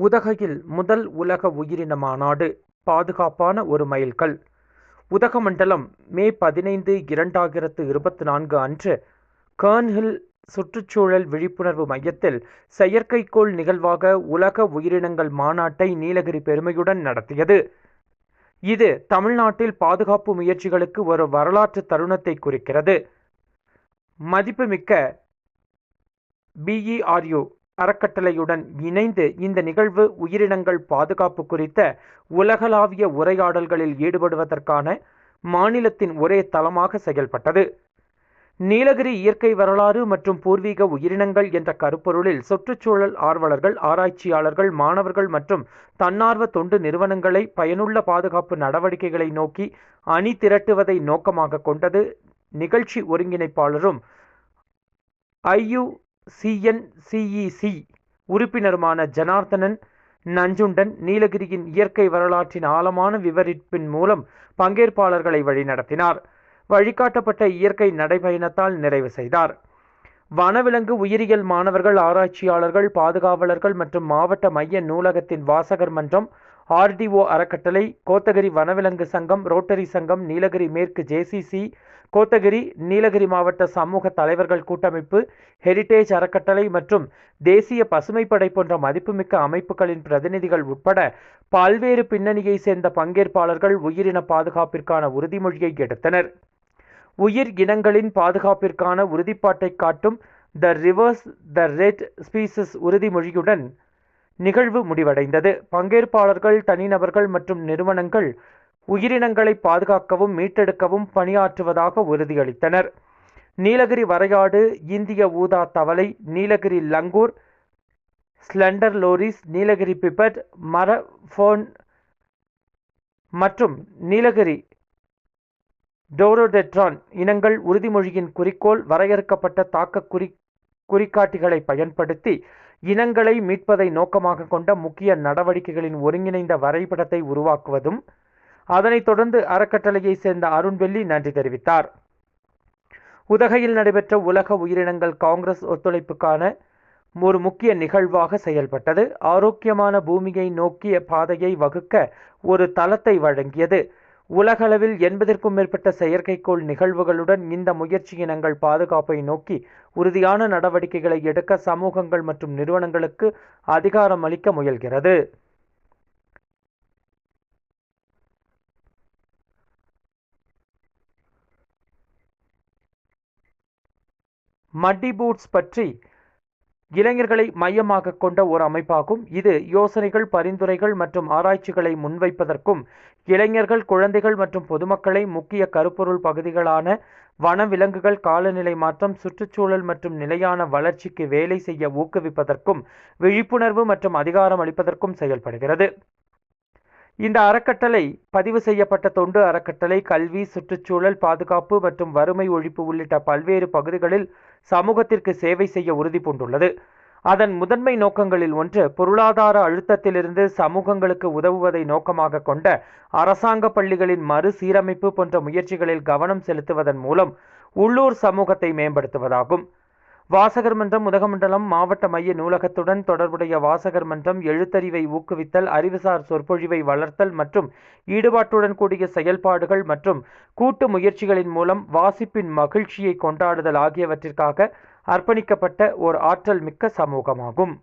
உதகையில் முதல் உலக உயிரின மாநாடு பாதுகாப்பான ஒரு மைல்கல் உதகமண்டலம் மே பதினைந்து இரண்டாயிரத்து இருபத்தி நான்கு அன்று கர்ன்ஹில் சுற்றுச்சூழல் விழிப்புணர்வு மையத்தில் செயற்கைக்கோள் நிகழ்வாக உலக உயிரினங்கள் மாநாட்டை நீலகிரி பெருமையுடன் நடத்தியது. இது தமிழ்நாட்டில் பாதுகாப்பு முயற்சிகளுக்கு ஒரு வரலாற்று தருணத்தை குறிக்கிறது. மதிப்புமிக்க பிஇஆர்யு அறக்கட்டளையுடன் இணைந்து இந்த நிகழ்வு உயிரினங்கள் பாதுகாப்பு குறித்த உலகளாவிய உரையாடல்களில் ஈடுபடுவதற்கான மாநிலத்தின் ஒரே தளமாக செயல்பட்டது. நீலகிரி இயற்கை வரலாறு மற்றும் பூர்வீக உயிரினங்கள் என்ற கருப்பொருளில் சுற்றுச்சூழல் ஆர்வலர்கள் ஆராய்ச்சியாளர்கள் மாணவர்கள் மற்றும் தன்னார்வ தொண்டு நிறுவனங்களை பயனுள்ள பாதுகாப்பு நடவடிக்கைகளை நோக்கி அணி திரட்டுவதை நோக்கமாக கொண்டது. நிகழ்ச்சி ஒருங்கிணைப்பாளரும் ஐயு சிஎன்சிஇசி உறுப்பினருமான ஜனார்த்தனன் நஞ்சுண்டன் நீலகிரியின் இயற்கை வரலாற்றின் ஆழமான விவரிப்பின் மூலம் பங்கேற்பாளர்களை வழிநடத்தினார். வழிகாட்டப்பட்ட இயற்கை நடைபயணத்தால் நிறைவு செய்தார். வனவிலங்கு உயிரியல் மாணவர்கள் ஆராய்ச்சியாளர்கள் பாதுகாவலர்கள் மற்றும் மாவட்ட மைய நூலகத்தின் வாசகர் மன்றம் ஆர்டிஓ அறக்கட்டளை கோத்தகிரி வனவிலங்கு சங்கம் ரோட்டரி சங்கம் நீலகிரி மேற்கு ஜேசிசி கோத்தகிரி நீலகிரி மாவட்ட சமூக தலைவர்கள் கூட்டமைப்பு ஹெரிட்டேஜ் அறக்கட்டளை மற்றும் தேசிய பசுமைப்படை போன்ற மதிப்புமிக்க அமைப்புகளின் பிரதிநிதிகள் உட்பட பல்வேறு பின்னணியை சேர்ந்த பங்கேற்பாளர்கள் உயிரின பாதுகாப்பிற்கான உறுதிமொழியை எடுத்தனர். உயிர் இனங்களின் பாதுகாப்பிற்கான உறுதிப்பாட்டை காட்டும் the rivers the red species உறுதிமொழியுடன் நிகழ்வு முடிவடைந்தது. பங்கேற்பாளர்கள் தனிநபர்கள் மற்றும் நிறுவனங்கள் உயிரினங்களை பாதுகாக்கவும் மீட்டெடுக்கவும் பணியாற்றுவதாக உறுதியளித்தனர். நீலகிரி வரையாடு இந்திய ஊதா தவளை Nilgiri langur slender loris Nilgiri pipit மரஃபோன் மற்றும் நீலகிரி டோரோடெட்ரான் இனங்கள் உறுதிமொழியின் குறிக்கோள் வரையறுக்கப்பட்ட தாக்க குறி குறிகாட்டிகளை பயன்படுத்தி இனங்களை மீட்பதை நோக்கமாக கொண்ட முக்கிய நடவடிக்கைகளின் ஒருங்கிணைந்த வரைபடத்தை உருவாக்குவதும் அதனைத் தொடர்ந்து அறக்கட்டளையை சேர்ந்த அருண்வெள்ளி நன்றி தெரிவித்தார். உதகையில் நடைபெற்ற உலக உயிரினங்கள் காங்கிரஸ் ஒத்துழைப்புக்கான ஒரு முக்கிய நிகழ்வாக செயல்பட்டது. ஆரோக்கியமான பூமியை நோக்கிய பாதையை வகுக்க ஒரு தளத்தை வழங்கியது. உலகளவில் எண்பதற்கும் மேற்பட்ட செயற்கைக்கோள் நிகழ்வுகளுடன் இந்த முயற்சி இனங்கள் பாதுகாப்பை நோக்கி உறுதியான நடவடிக்கைகளை எடுக்க சமூகங்கள் மற்றும் நிறுவனங்களுக்கு அதிகாரம் அளிக்க முயல்கிறது. மட்டி பூட்ஸ் பற்றி இளைஞர்களை மையமாக கொண்ட ஒரு அமைப்பாகும். இது யோசனைகள் பரிந்துரைகள் மற்றும் ஆராய்ச்சிகளை முன்வைப்பதற்கும் இளைஞர்கள் குழந்தைகள் மற்றும் பொதுமக்களை முக்கிய கருப்பொருள் பகுதிகளான வனவிலங்குகள் காலநிலை மாற்றம் சுற்றுச்சூழல் மற்றும் நிலையான வளர்ச்சிக்கு வேலை செய்ய ஊக்குவிப்பதற்கும் விழிப்புணர்வு மற்றும் அதிகாரம் அளிப்பதற்கும் செயல்படுகிறது. இந்த அறக்கட்டளை பதிவு செய்யப்பட்ட தொண்டு அறக்கட்டளை கல்வி சுற்றுச்சூழல் பாதுகாப்பு மற்றும் வறுமை ஒழிப்பு உள்ளிட்ட பல்வேறு பகுதிகளில் சமூகத்திற்கு சேவை செய்ய உறுதி பூண்டுள்ளது அதன் முதன்மை நோக்கங்களில் ஒன்று பொருளாதார அழுத்தத்திலிருந்து சமூகங்களுக்கு உதவுவதை நோக்கமாக கொண்ட அரசாங்க பள்ளிகளின் மறுசீரமைப்பு போன்ற முயற்சிகளில் கவனம் செலுத்துவதன் மூலம் உள்ளூர் சமூகத்தை மேம்படுத்துவதாகும். வாசகர் மன்றம் உதகமண்டலம் மாவட்ட மைய நூலகத்துடன் தொடர்புடைய வாசகர் மன்றம் எழுத்தறிவை ஊக்குவித்தல் அறிவுசார் சொற்பொழிவை வளர்த்தல் மற்றும் ஈடுபாட்டுடன் கூடிய செயல்பாடுகள் மற்றும் கூட்டு முயற்சிகளின் மூலம் வாசிப்பின் மகிழ்ச்சியை கொண்டாடுதல் ஆகியவற்றிற்காக அர்ப்பணிக்கப்பட்ட ஓர் ஆற்றல் மிக்க சமூகமாகும்.